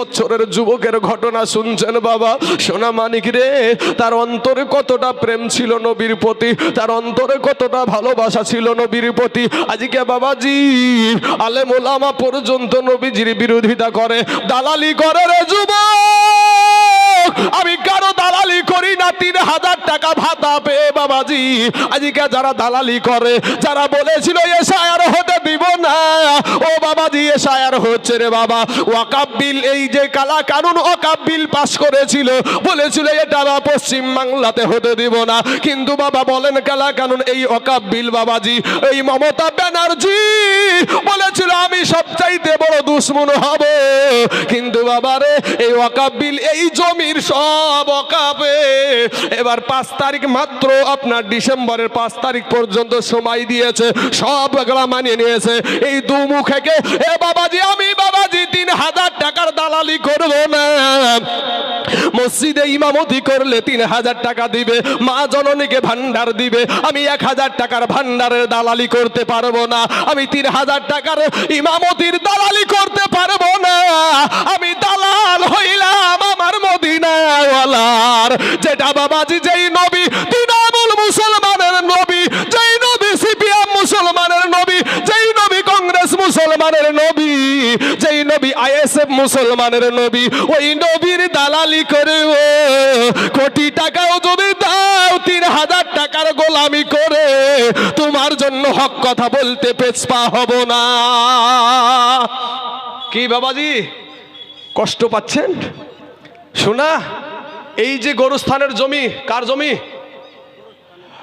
বছরের যুবকের ঘটনা শুনছেন বাবা? সোনা মানিক রে, তার অন্তরে কতটা প্রেম ছিল নবীর প্রতি? তার অন্তরে কতটা ভালোবাসা ছিল নবীর প্রতি? আজকে বাবাজি আলে মোলামা পর্যন্ত নবীজির বিরোধিতা করে। দালালি করে রে যুবক! আমি কারও দালালি করি না, তিন হাজার টাকা ভাতা পেয়ে বাবাজি। আজকে যারা দালালি করে, যারা বলেছিল এসায়ার হতে দিব না, ও বাবাজি এসায়ার হচ্ছে রে বাবা। ওয়াকাব বিল, এই যে কালা কানুন ওয়াকাব বিল পাস করেছিল, বলেছিল এটা বা পশ্চিম বাংলাতে হতে দিব না। কিন্তু বাবা বলেন, কালা কানুন, এই ওয়াকাব বিল বাবাজি, এই মমতা ব্যানার্জি বলেছিল, আমি সবচাইতে বড় দুশ্মন হব। কিন্তু বাবারে, এই ওয়াকাব বিল, এই জমির সব ওয়াকাবে এবার পাঁচ তারিখ মাত্র আপনার ডিসেম্বরের পাঁচ তারিখ পর্যন্ত সময় দিয়েছে, সব এগুলা মানিয়ে নিয়েছে। এই দু মুখেকে এ বাবাজি, আমি বাবাজি, তিন হাজার টাকার দালালি করব না। মসজিদে ইমামতি করলে তিন হাজার টাকা দিবে, মা জননীকে ভান্ডার দিবে। আমি এক হাজার টাকার ভান্ডারের দালালি করতে পারব না। আমি তিন হাজার টাকার ইমামতির দালালি করতে পারব না। আমি দালাল আমার মদিনাওয়ালার যেটা বাবাজি, যেই নবী, তৃণমূল মুসলমানের নবী, যেই নবী সিপিএম মুসলমানের নবী, যেই নবী কংগ্রেস মুসলমানের নবী, যেই নবী আইএসএফ মুসলমানের নবী, ওই নবীর দালালি করে ও, কোটি টাকাও যদি দাও, তিন হাজার টাকার গোলামি করে, তোমার জন্য হক কথা বলতে পেছপা হব না। কি বাবাজি? কষ্ট পাচ্ছেন? শোনা এই যে গরুস্থানের জমি, কার জমি?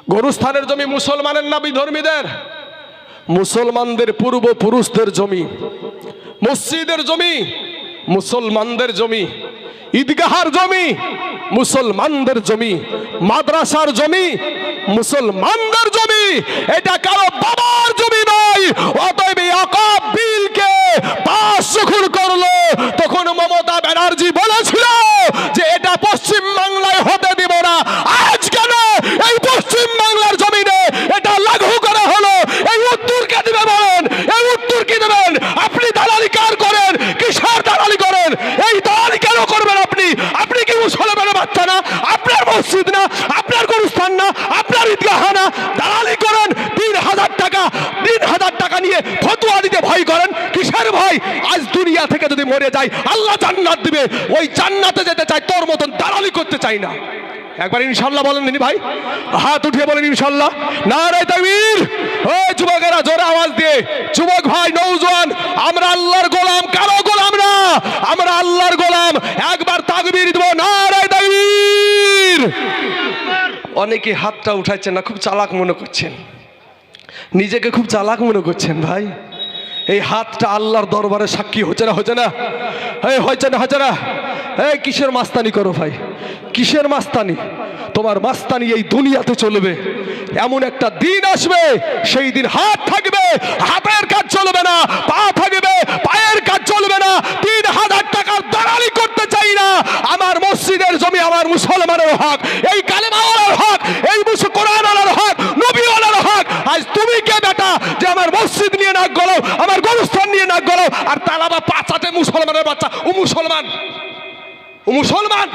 গরুস্থানের জমি মুসলমানের না বিধর্মীদের মুসলমানদের পূর্বপুরুষদের জমি, মসজিদের জমি, মুসলমানদের জমি, ঈদগাহার জমি, মুসলমানদের জমি, মাদ্রাসার জমি, মুসলমানদের জমি। এটা কারও বাবার জমি নয়, অতএব এই আকাব বিলকে পাশ যখন করল তখন মমতা ব্যানার্জি বলেছিল যে এটা পশ্চিম বাংলায় হতে দিব না আজ কেন এই পশ্চিম বাংলার জমিনে এটা লাগু করা হলো এই উত্তর বলেন? এই উত্তর কি দেবেন? আপনি দালালি কার করেন? কিসের দালালি করেন? এই দালালি কেন করবেন আপনি? আপনি কি মুসলমানের বাচ্চা না? আপনার মসজিদ না? আপনার গরুস্থান না? আপনার ঈদগাহ না? দালালি করেন, তিন হাজার টাকা, তিন হাজার টাকা নিয়ে ফতুয়া দিতে ভয় করেন? কিসের ভয়? আজ দুনিয়া থেকে যদি মরে যায়, আল্লাহ জান্নাত দিবে। ওই জান্নাতে যেতে চাই তোর মতন দালালি করতে চাই না। একবার ইনশাল্লাহ বলেন দিনি ভাই। হাত উঠিয়ে বলেন ইনশাল্লাহ। না রে তাকবীর। ওই যুবকেরা, জোরে আওয়াজ দিয়ে। যুবক ভাই নৌজওয়ান আমরা আল্লাহর গোলাম, কারও গোলাম না। আমরা আল্লাহর গোলাম। একবার তাকবীর দিব না রে তাকবীর। অনেকে হাতটা উঠাচ্ছেন না, খুব চালাক মনে করছেন। নিজেকে খুব চালাক মনে করছেন ভাই। এই হাতটা আল্লাহর দরবারে সাক্ষী হচ্ছে না হচ্ছে না? হচ্ছে না হচ্ছে না? এই কিসের মাস্তানি করো ভাই? কিসের মাস্তানি? তোমার মাস্তানি এই দুনিয়াতে চলবে। এমন একটা দিন আসবে, সেই দিন হাত থাকবে, হাতের কাজ চলবে না, পা থাকবে, পায়ের কাজ চলবে না, তিন হাজার টাকার দালালি করতে চাই না। আমার মসজিদের জমি আমার মুসলমানের হক, এই কালেমাওয়ালার হক, এই মুসু কোরআনার হক, নবীওয়ালার হক। আজ তুমি কে বেটা যে আমার মসজিদ নিয়ে নাক গলো আমার গরুস্থান নিয়ে নাক গলো আর তালাবা পাঁচাতে মুসলমানের বাচ্চা। ও মুসলমান ও মুসলমান।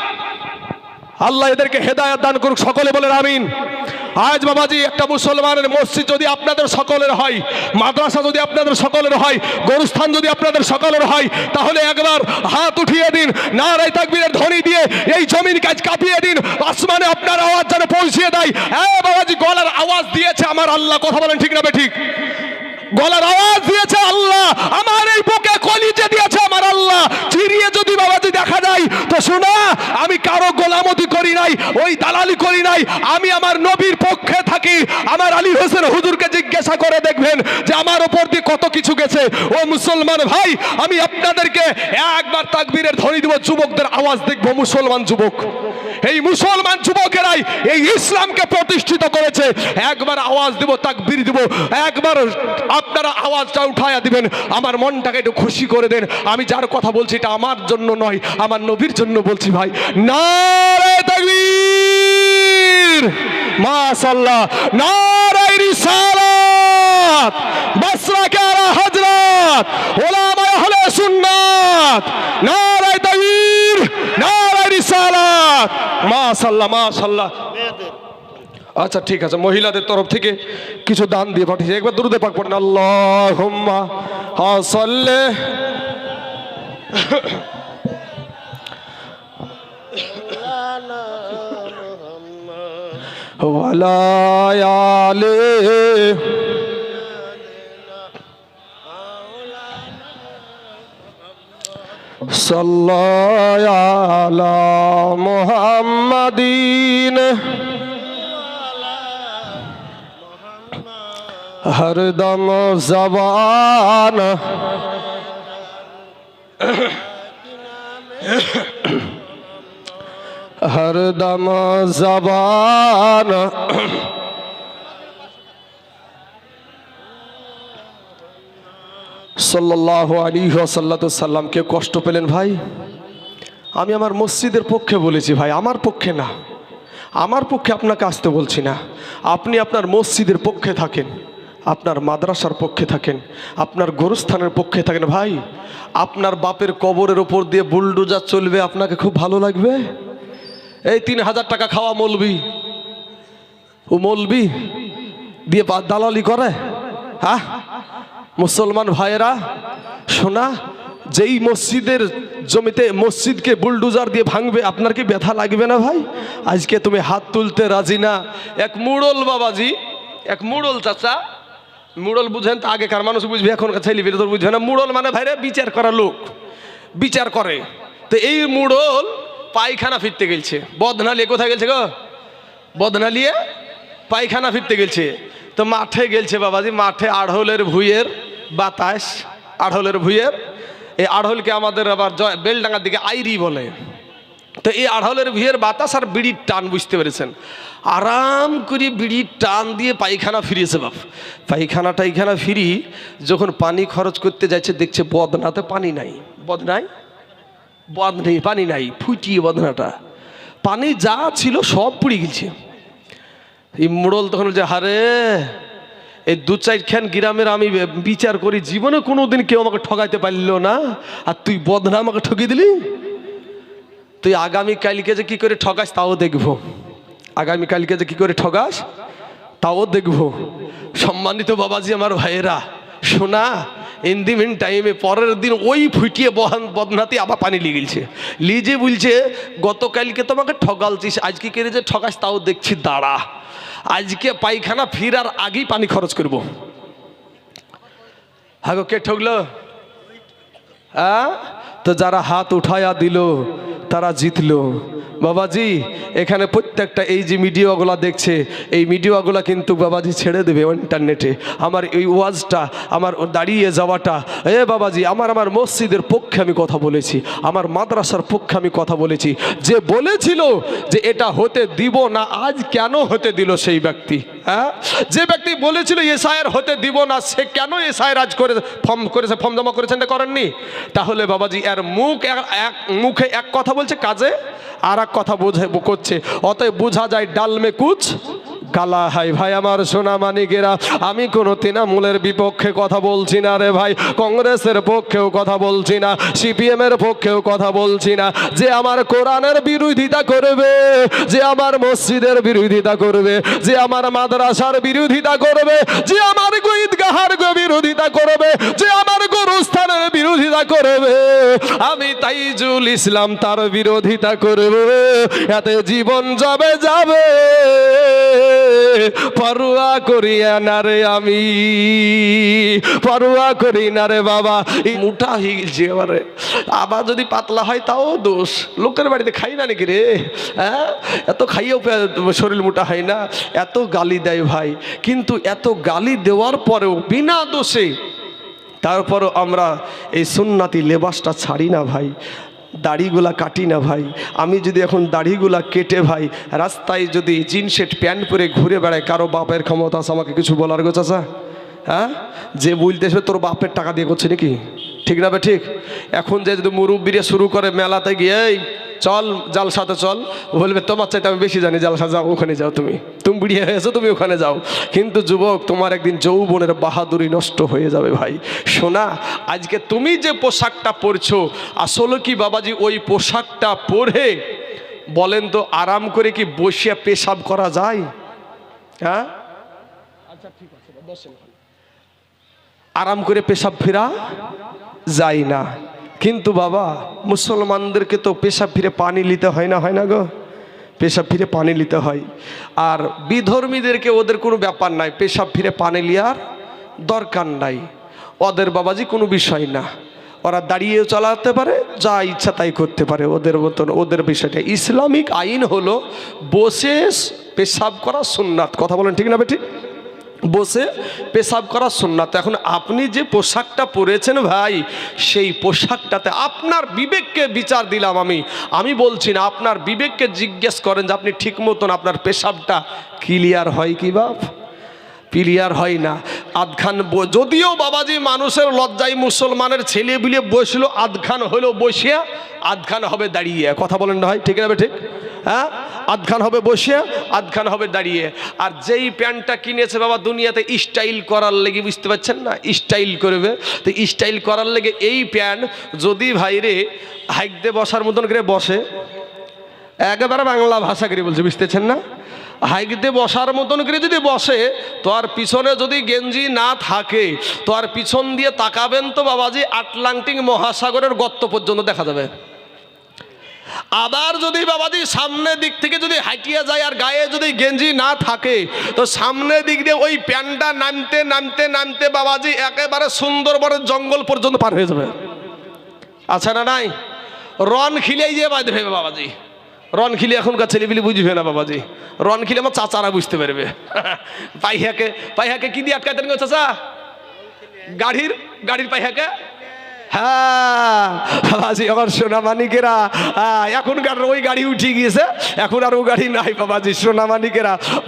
আল্লাহ এদেরকে হেদায়ত দান করুক, সকলে বলেন আমিন। আজ বাবাজি, একটা মুসলমানের মসজিদ যদি আপনাদের সকলের হয়, মাদ্রাসা যদি আপনাদের সকলের হয়, গরুস্থান যদি আপনাদের সকলের হয়, তাহলে একবার হাত উঠিয়ে দিন না রাই তাকবীরের ধ্বনি দিয়ে এই জমিন কাজ কাঁপিয়ে দিন, আসমানে আপনার আওয়াজ যেন পৌঁছিয়ে দেয়। হ্যাঁ বাবাজি, গলার আওয়াজ দিয়েছে আমার আল্লাহ, কথা বলেন ঠিক না ঠিক? গলার আওয়াজ দিয়েছে আল্লাহ। আমার এই বুকে কলিজে দিয়েছে আমার আল্লাহ। চিরিয়ে যদি বাবাজি দেখা যায়, তো শোনা, আমি কারও গোলামতি করি নাই, ওই দালালি করি নাই। আমি আমার নবীর পক্ষে থাকি। আমার আলী হোসেন হুজুরকে জিজ্ঞাসা করে দেখবেন যে, আমার কত কিছু গেছে। ও মুসলমান ভাই, আমি আপনাদেরকে একবার তাকবীরের ধ্বনি দেব, যুবকদের আওয়াজ দেখব, মুসলমান যুবক। এই মুসলমান যুবকেরাই এই ইসলামকে প্রতিষ্ঠিত করেছে। একবার আওয়াজ দেব, তাকবীর দেব, একবার আপনারা আওয়াজটা উঠায়া দিবেন, আমার মনটাকে একটু খুশি করে দেন। আমি যার কথা বলছি এটা আমার জন্য নয়, আমার নবীর জন্য বলছি ভাই। নারে তাকবীর! মাশাআল্লাহ। নারে রিসালাত। বাসরা কে আলা হযরত। ওলামা আহলে সুন্নাত। নারে তাকবীর মাশাল্লাহ মাশাল্লাহ আচ্ছা ঠিক আছে। মহিলাদের তরফ থেকে কিছু দান দিয়ে পাঠিয়েছে। একবার দুরুদে পাক পড়েন। আল্লাহ সাল্লে ولا يعلي صلى على محمد هر دم زبان. হরদম জবান সাল্লাহ আলী সাল্লামকে কষ্ট পেলেন ভাই আমি আমার মসজিদের পক্ষে বলেছি ভাই, আমার পক্ষে না। আমার পক্ষে আপনাকে আসতে বলছি না। আপনি আপনার মসজিদের পক্ষে থাকেন, আপনার মাদ্রাসার পক্ষে থাকেন, আপনার গোরস্থানের পক্ষে থাকেন ভাই। আপনার বাপের কবরের ওপর দিয়ে বুলডোজার চলবে, আপনাকে খুব ভালো লাগবে? এই তিন হাজার টাকা খাওয়া মলবি। ও মলবি? দিয়ে দালালি করে। হ্যাঁ? মুসলমান ভাইয়েরা, শোনা, যেই মসজিদের জমিতে মসজিদকে বুলডুজার দিয়ে ভাঙবে, আপনার কি ব্যথা লাগবে না ভাই? আজকে তুমি হাত তুলতে রাজি না। এক মুড়ল বাবাজি, এক মুড়ল চাচা, মুড়ল বুঝেন তো আগেকার মানুষ বুঝবে, এখনকার ছেলে বেরিয়ে বুঝবে না। মুড়ল মানে ভাইরা বিচার করা লোক, বিচার করে। তো এই মুড়ল পায়খানা ফিরতে গেলছে। বদনালিয়ে কোথায় গেলছে গো? বদনালিয়ে পায়খানা ফিরতে গেলছে। তো মাঠে গেলছে বাবাজি, মাঠে আড়হলের ভুইয়ের বাতাস, আড়হলের ভুইয়ের। এই আড়হলকে আমাদের আবার বেলডাঙ্গার দিকে আইরি বলে। তো এই আড়হলের ভুইয়ের বাতাস আর বিড়ির টান বুঝতে পেরেছেন। আরাম করে বিড়ির টান দিয়ে পায়খানা ফিরিয়েছে বাপ। পায়খানা টাইখানা ফিরি, যখন পানি খরচ করতে যাচ্ছে, দেখছে বদনাতে পানি নাই। বদনাই বদ নেই পানি নাই, ফুটিয়ে বদনাটা পানি যা ছিল সব পুড়ে গেছে। এই মোড়ল তখন যে হারে, এই দু চারখান গ্রামের আমি বিচার করি, জীবনে কোনোদিন কেউ আমাকে ঠকাইতে পারল না। আর তুই বদনা আমাকে ঠকিয়ে দিলি? তুই আগামী কালকে যে কি করে ঠকাস তাও দেখব। আগামী কালকে যে কি করে ঠকাস তাও দেখব। সম্মানিত বাবাজি, আমার ভাইয়েরা, শোনা ইন দি মিন টাইমে পরের দিন ওই ফুটিয়ে বহান বদনাতে আবার পানি লিয়ে গেলছে। লিজে বলছে, গতকালকে তোমাকে ঠগালছিস, আজকে কেড়ে যে ঠকাস তাও দেখছি, দাঁড়া। আজকে পায়খানা ফিরার আগেই পানি খরচ করব। হ্যাঁ কে ঠকলো হ্যাঁ তো যারা হাত উঠায়া দিল, তারা জিতলো। বাবাজি, এখানে প্রত্যেকটা এই যে মিডিয়াগুলো দেখছে, এই মিডিয়াগুলো কিন্তু বাবাজি ছেড়ে দেবে ইন্টারনেটে। আমার এই ওয়াজটা, আমার দাঁড়িয়ে যাওয়াটা, এ বাবাজি, আমার আমার মসজিদের পক্ষে আমি কথা বলেছি, আমার মাদ্রাসার পক্ষে আমি কথা বলেছি। যে বলেছিল যে এটা হতে দিব না, আজ কেন হতে দিল সেই ব্যক্তি হ্যাঁ? যে ব্যক্তি বলেছিল এসআইয়ের হতে দিব না, সে কেন এসআইয়ের আজ করে ফর্ম করেছে, ফর্ম জমা করেছেন করেননি? তাহলে বাবাজি, এর মুখ এক মুখে এক কথা বলছে, কাজে? আর এক কথা বোঝে করছে। অতএব বোঝা যায় ডালমে কুচ কালা, হাই ভাই, আমার সোনা মানিকেরা, আমি কোনো তৃণমূলের বিপক্ষে কথা বলছি না রে ভাই, কংগ্রেসের পক্ষেও কথা বলছি না সিপিএম এর পক্ষেও কথা বলছি না, যে আমার কোরআনের বিরোধিতা করবে, যে আমার মসজিদের বিরোধিতা করবে, যে আমার মাদ্রাসার বিরোধিতা করবে, যে আমার ঈদগাহার বিরোধিতা করবে, যে আমার গরুস্থানের বিরোধিতা করবে, আমি তাইজুল ইসলাম তার বিরোধিতা করবে, এতে জীবন যাবে যাবে। পরুয়া করিয়া না রে আমি। পরুয়া করি না রে বাবা। এই মুঠা হয়ে গেছে এবারে আবার যদি পাতলা হয় তাও দোষ। লোকের বাড়িতে খাই না নাকি রে? হ্যাঁ? এত খাইয়েও শরীর মোটা হয় না। এত গালি দেয় ভাই। কিন্তু এত গালি দেওয়ার পরেও বিনা দোষে তারপরও আমরা এই সুন্নাতি লেবাসটা ছাড়ি না ভাই। দাড়িগুলা কাটি না ভাই। আমি যদি এখন দাড়িগুলা কেটে ভাই, রাস্তায় যদি জিনসেট প্যান্ট পরে ঘুরে বেড়ায় কারও বাপের ক্ষমতা আছে আমাকে কিছু বলার গো হ্যাঁ? যে বলতে আসবে তোর বাপের টাকা দিয়ে করছে নাকি? ঠিক না ঠিক? এখন যে যদি মুরব্বীরা শুরু করে মেলাতে গিয়ে চল, জালসাতে চল। বলবে, তোমার চাইতে আমি বেশি জানি, জালসা যাও, ওখানে যাও তুমি। তুমি বুড়িয়ে হয়েছো তুমি ওখানে যাও। কিন্তু যুবক, তোমার একদিন যৌবনের বাহাদুরি নষ্ট হয়ে যাবে ভাই। শোনা, আজকে তুমি যে পোশাকটা পরছো, আসলে কি বাবাজি ওই পোশাকটা পরে বলেন তো আরাম করে কি বসিয়া পেশাব করা যায়? হ্যাঁ? আচ্ছা ঠিক আছে আরাম করে পেশাব ফেরা যায় না। কিন্তু বাবা, মুসলমানদেরকে তো পেশাব ফিরে পানি নিতে হয় না হয় না গো? পেশাব ফিরে পানি নিতে হয়। আর বিধর্মীদেরকে ওদের কোনো ব্যাপার নাই, পেশাব ফিরে পানি লিয়ার দরকার নাই। ওদের বাবাজি কোনো বিষয় না। ওরা দাঁড়িয়েও চালাতে পারে, যা ইচ্ছা তাই করতে পারে। ওদের মতন ওদের বিষয়টা। ইসলামিক আইন হলো বসে পেশাব করা সুন্নাত। কথা বলেন ঠিক না বেটি বসে পেশাব করা সুন্নাত। এখন আপনি যে পোশাকটা পরেছেন ভাই, সেই পোশাকটাতে আপনার বিবেককে বিচার দিলাম আমি। আমি বলছি না, আপনার বিবেককে জিজ্ঞেস করেন যে আপনি ঠিক মতন আপনার পেশাবটা ক্লিয়ার হয় কি বাপ? ক্লিয়ার হয় না। আধখান যদিও বাবাজি মানুষের লজ্জায় মুসলমানের ছেলে বিলে বসল, আধখান হলো বসিয়া, আধখান হবে দাঁড়িয়ে। কথা বলেন না হয় ঠিক না ঠিক? হ্যাঁ? আধখান হবে বসিয়া, আধখান হবে দাঁড়িয়ে। আর যেই প্যান্টটা কিনেছে বাবা দুনিয়াতে স্টাইল করার লেগে, বুঝতে পারছেন না? স্টাইল করবে। তো স্টাইল করার লেগে এই প্যান্ট যদি ভাইরে হাইকতে বসার মতন করে বসে, একেবারে বাংলা ভাষা করে বলছে, বুঝতেছেন না? হাইকতে বসার মতন করে যদি বসে, তো আর পিছনে যদি গেঞ্জি না থাকে, তো আর পিছন দিয়ে তাকাবেন তো বাবাজি আটলান্টিক মহাসাগরের গর্ত পর্যন্ত দেখা যাবে। আবার যদি বাবাজি সামনের দিক থেকে যদি হাঁটিয়ে যায় আর গায়ে যদি গেঞ্জি না থাকে, তো সামনের দিক দিয়ে ওই প্যান্টটা নামতে নামতে নামতে বাবাজি একেবারে সুন্দরবনের জঙ্গল পর্যন্ত পার হয়ে যাবে। আচ্ছা না নাই? রন খিলেই যে বাঁধবে বাবাজি। রন খিলে এখনকার ছেলেপিলি বুঝবে না বাবাজি। রন খিলে আমার চাচারা বুঝতে পারবে। পাইহাকে পাইহাকে কি দিয়ে আটকাতেন চাচা? গাড়ির গাড়ির পাইহাকে? হ্যাঁ বাবাজি আমার সোনা হ্যাঁ, এখনকার ওই গাড়ি উঠে গিয়েছে এখন আর ও গাড়ি নাই বাবাজি সোনা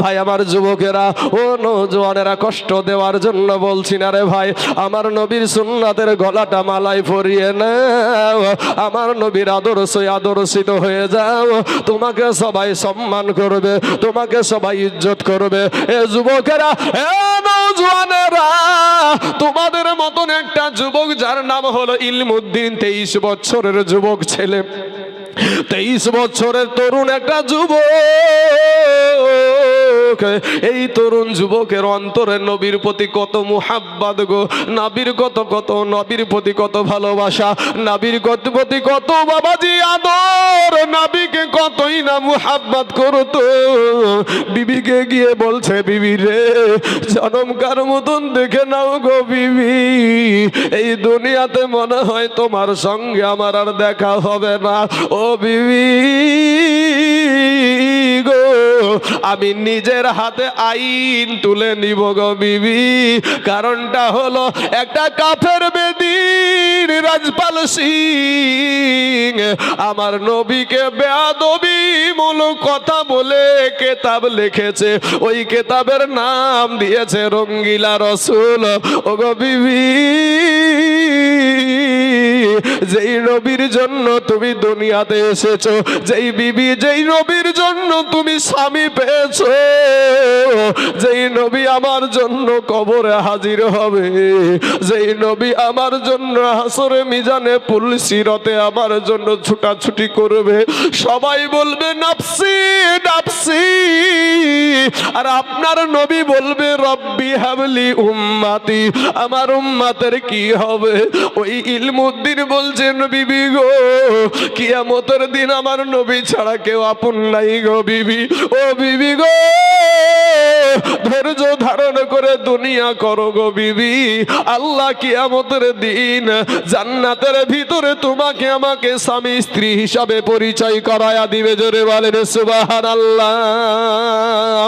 ভাই আমার যুবকেরা ও নজওয়ানেরা কষ্ট দেওয়ার জন্য বলছি না রে ভাই আমার নবীর সুন্নাতের গলাটা মালাই পরিয়ে নাও আমার নবীর আদর্শ আদর্শিত হয়ে যাও তোমাকে সবাই সম্মান করবে তোমাকে সবাই ইজ্জত করবে। এ যুবকেরা এ নৌজওয়ানেরা তোমাদের মতন একটা যুবক যার নাম হলো ইলমুদ্দিন তেইশ বছরের যুবক ছেলে। তেইশ বছরের তরুণ একটা যুবক। এই তরুণ যুবকের অন্তরে নবীর প্রতি কত মুহাব্বাদ গো। নাবির কত কত, নবীর প্রতি কত ভালোবাসা। নাবির কত প্রতি কত বাবাজি আদর। নাবিকে কতই না মুহাব্বাত করতো। বিবিকে গিয়ে বলছে, বিবি রে জনমকার মতন দেখে নাও গো বিবি। এই দুনিয়াতে মনে হয় তোমার সঙ্গে আমার আর দেখা হবে না। ও বিবি গো, আমি নিজের হাতে আইন তুলে নিব গো বিবি। কারণটা হলো একটা কাফের বেদিন রাজপাল সিং। আমার নবীকে বেয়াদবি মূলক কথা বলে কেতাব লিখেছে। ওই কেতাবের নাম দিয়েছে রঙ্গিলা রসুল। ও গো বিবি যেই নবীর জন্য তুমি দুনিয়াতে এসেছ, যেই বিবি, যেই নবীর জন্য তুমি স্বামী পেয়েছ, যেই নবী আমার জন্য কবরে হাজির হবে, যেই নবী আমার জন্য হাসরে মিজানে পুলসিরতে আমার জন্য ছুটাছুটি করবে। সবাই বলবে নাপসি নাপসি আর আপনার নবী বলবে, রব্বি হাবলি উম্মাতি। আমার উম্মাতের কি হবে? ওই ইলমুদ্দিন বলছেন বিবি গো, কিয়ামতের দিন আমার নবী ছাড়া কেউ আপন নাই গো বিবি। ও বিবি গো, ধৈর্য ধারণ করে দুনিয়া করো গো বিবি। আল্লাহ কিয়ামতের দিন জান্নাতের ভিতরে তোমাকে আমাকে স্বামী স্ত্রী হিসাবে পরিচয় করায়া দিবে, জোরে বলেন সুবাহান আল্লাহ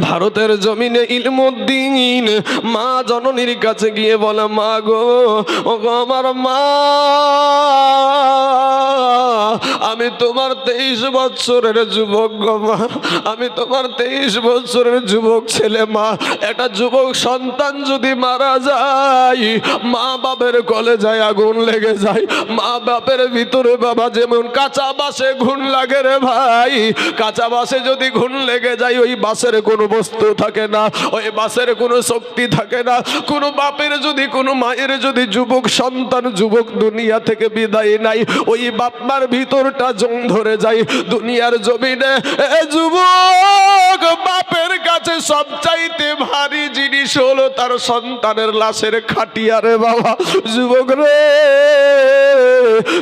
ভারতের জমিনে ইলমুদ্দিন মা জননীর কাছে গিয়ে বলে মা গো ও আমার মা। আমি তোমার তেইশ বছরের যুবক মা। আমি তোমার তেইশ বছরের যুবক ছেলে মা। একটা যুবক সন্তান যদি মারা যায়, মা বাপের কলে যায় আগুন লেগে যায়। মা বাপের ভিতরে বাবা যেমন কাঁচা বাসে ঘুণ লাগে রে ভাই। কাঁচা বাসে যদি ঘুণ লেগে যায়, ওই বাসের কোনো বস্তু থাকে না, ওই বাসের কোনো শক্তি থাকে না। কোনো বাপের যদি, কোনো মায়ের যদি যুবক সন্তান, যুবক দুনিয়া থেকে বিদায় নাই, ওই বাপমার ভিতরটা দুইটা জং ধরে যাই দুনিয়ার জমিনে। যুবক, বাপের কাছে সবচাইতে ভারী জিনিস হলো তার সন্তানের লাশের খাটিয়ারে বাবা। যুবক রে,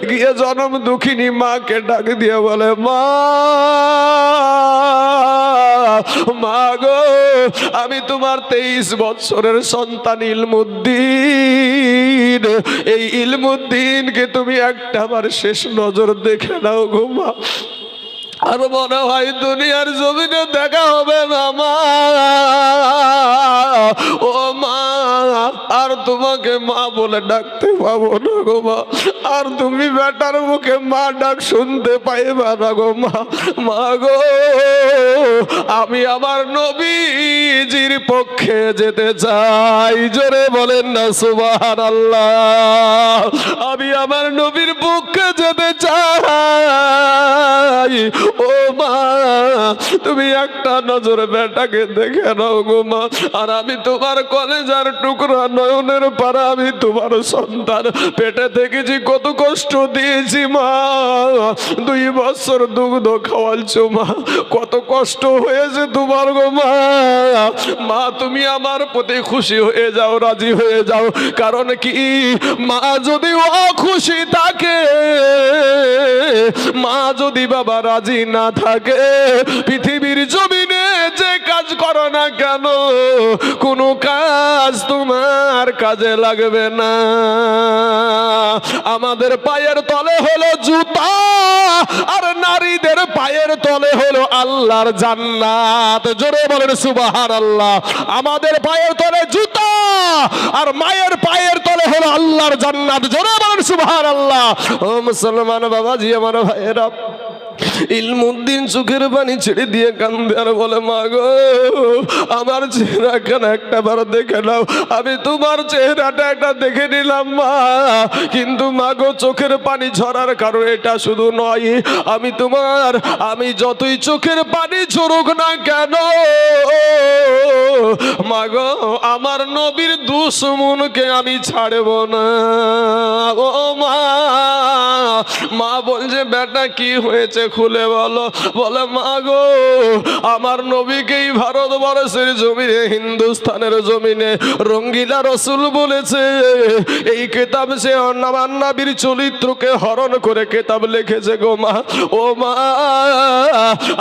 গিয়ে জনম দুঃখিনী মাকে ডাক দিয়ে বলে, মা মা গো, আমি তোমার তেইশ বছরের সন্তান ইলমুদ্দিন। এই ইলমুদ্দিনকে তুমি একটা বার শেষ নজর দেখে নাও গো মা। আর মনে হয় দুনিয়ার জমিনে দেখা হবে না, মা। ও মা, আর তোমাকে মা বলে ডাকতে পাবো না গো মা। আর তুমি বেটার মুখে মা ডাক শুনতে পাইবা না গো মা। মা গো, আমি আমার নবীজির পক্ষে যেতে চাই। জোরে বলেন না সুবাহান আল্লাহ আমি আমার নবীর পক্ষে যেতে চাই। ও মা, তুমি একটা নজর বেটাকে দেখে নাও গো মা। আর আমি তোমার কলেজার টুকরা নয়নের পারা আমি তোমার সন্তান। পেটে থেকেছি কত কষ্ট দিয়েছি মা। দুই বছর দুগ্ধ খাওয়ালছো মা। কত কষ্ট হয়েছে তোমার গো মা। মা, তুমি আমার প্রতি খুশি হয়ে যাও, রাজি হয়ে যাও। কারণ কি? মা যদি অখুশি থাকে মা যদি বাবা রাজি না থাকে পৃথিবীর জমিনে যে কাজ করো না কেন? কোনো কাজ তোমার কাজে লাগবে না। আমাদের পায়ের তলে হলো জুতা, আর নারীদের পায়ের তলে হলো আল্লাহর জান্নাত। জোরে বলেন সুবাহার আল্লাহ আমাদের পায়ের তলে জুতা, আর মায়ের পায়ের তলে হলো আল্লাহর জান্নাত। জোরে বলেন সুবাহার আল্লাহ ও মুসলমান বাবাজি, আমার ভাইয়েরা। ইলমুদ্দিন চোখের পানি ছেড়ে দিয়ে কান্দে আর বলে, মা গো, আমার কেন একটা বার দেখে নাও। আমি তোমার চেহারাটা একটা দেখে নিলাম, মা। কিন্তু মা গো, চোখের পানি ঝরার কারণ এটা শুধু নয়, আমি তোমার, আমি যতই চোখের পানি ঝরুক না কেন, মা গো, আমার নবীর দুশ্মনকে আমি ছাড়ব না। ও মা মা বলছে, বেটা, কি হয়েছে খুলে বলো, বলে, মা গো, আমার নবীকেই ভারতবর্ষের জমিনে হিন্দুস্তানের জমিনে রঙ্গিলা রসুল বলেছে, এই কেতাব সে আমার চরিত্রকে হরণ করে কেতাব লিখেছে গো মা। ও মা,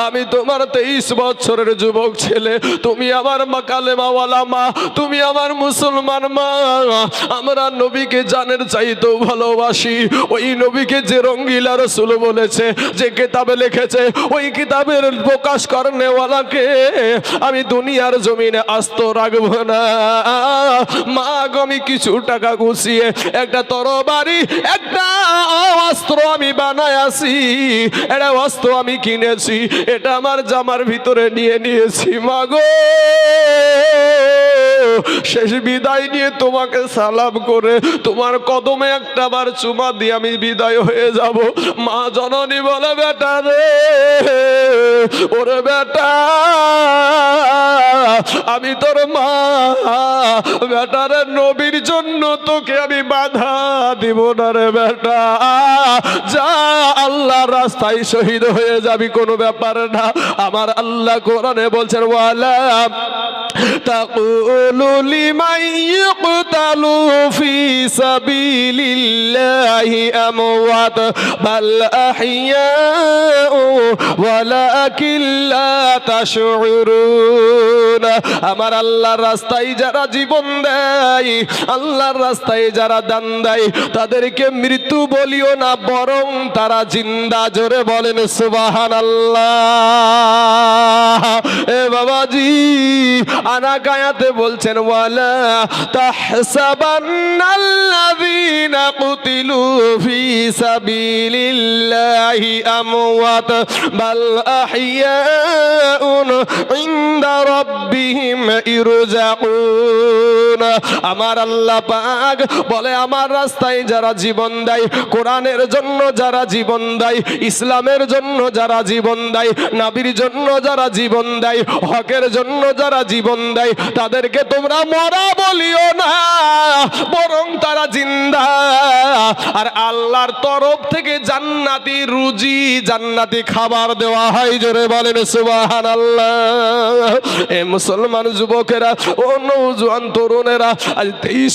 আমি তোমার তেইশ বছরের যুবক ছেলে, তুমি আমার মা কালেমাওয়ালা মা, তুমি আমার মুসলমান মা। আমরা নবীকে জানের চাইতেও ভালোবাসি। ওই নবীকে যে রঙ্গিলা রসুল বলেছে, যে কিতাবে লিখেছে, ওই কিতাবের প্রকাশ করনেওয়ালাকে আমি দুনিয়ার জমিনে আস্ত রাখব না। মা আমি কিছু টাকা গুছিয়ে একটা তরবারি, একটা অস্ত্র আমি বানায় আসি। একটা অস্ত্র আমি কিনেছি, এটা আমার জামার ভিতরে নিয়ে নিয়েছি মাগো শেষ বিদায় নিয়ে তোমাকে সালাম করে তোমার কদমে একটা বার চুমা দিয়ে আমি বিদায় হয়ে যাব। মা জননী বলে, বেটা রে, ওরে বেটা, আমি তোর মা বেটারে নবীর জন্য তোকে আমি বাধা দিব না রে বেটা। যা আল্লাহ রাস্তায় শহীদ হয়ে যাবি, কোনো ব্যাপার না। আমার আল্লাহ কোরআনে বলছেন, ওয়ালা تقول لمن يقتل في سبيل الله أموات بل أحياء ولكن لا تشعرون আমার আল্লাহর রাস্তায় যারা জীবন দেয় আল্লাহর রাস্তায় যারা দান দেয় তাদেরকে মৃত্যু বলিও না বরং তারা জিন্দা জোরে বলেন সুবাহান আল্লাহ এ বাবাজি আনা গায়াতে বলছেন ওয়ালা তাহসাবান্নাল্লাযীনা কুতিলু ফি সাবিলিল্লাহি আমওয়াত বাল আহইয়াউন ইনদা রাব্বিহিম ইরজাকুন আমার আল্লাহ পাক বলে, আমার রাস্তায় যারা জীবন দেয়, কোরআনের জন্য যারা জীবন দেয়, ইসলামের জন্য যারা জীবন দেয়, নাবির জন্য যারা জীবন দেয়, হকের জন্য যারা জীবন দেয়, তাদেরকে তোমরা মরা বলিও না, বরং তারা জিন্দা। আর আল্লাহর তরফ থেকে জান্নাতি রুজি, জান্নাতি খাবার দেওয়া হয়, জোরে বলেন সুবাহান আল্লাহ এ মুসলমান যুবকেরা, ও নৌজোয়ান তরুণেরা, আজ তেইশ